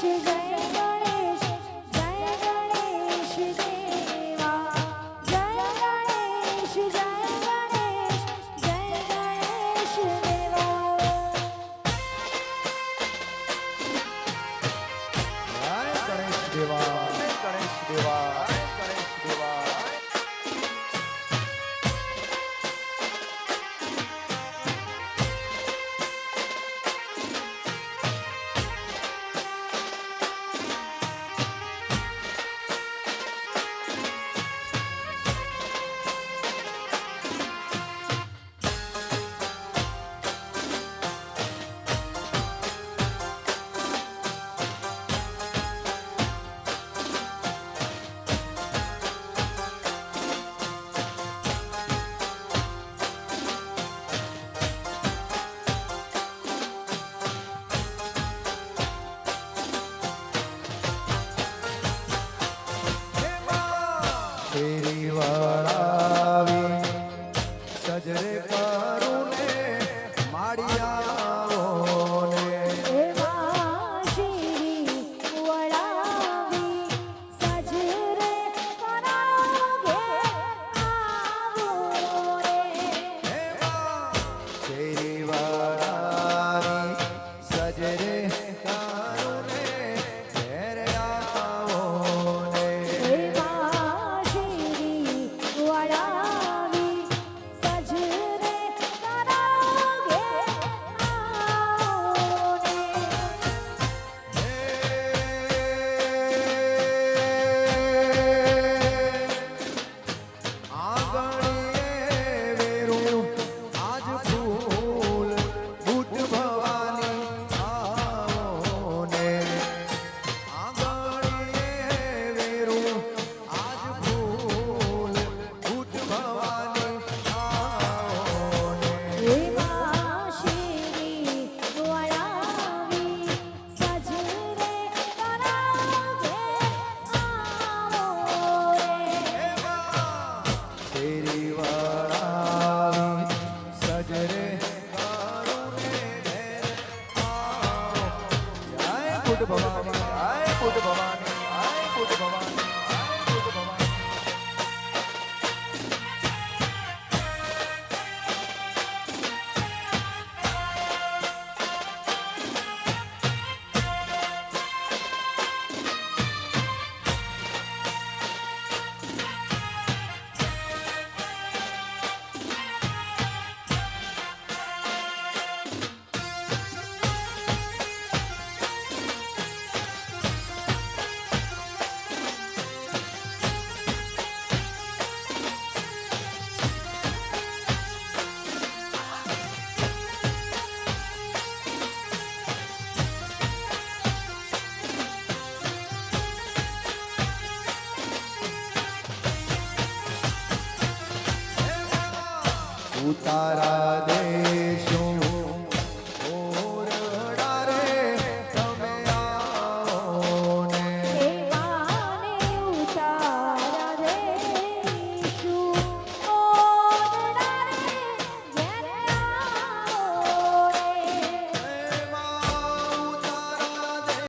是在。ફેરી વળાવી સજરે કરુને માળિયા तेरी वारावी सजरे आए पुट भवानी आए पुट भवानी आए पुट भवानी ઉતારા દે.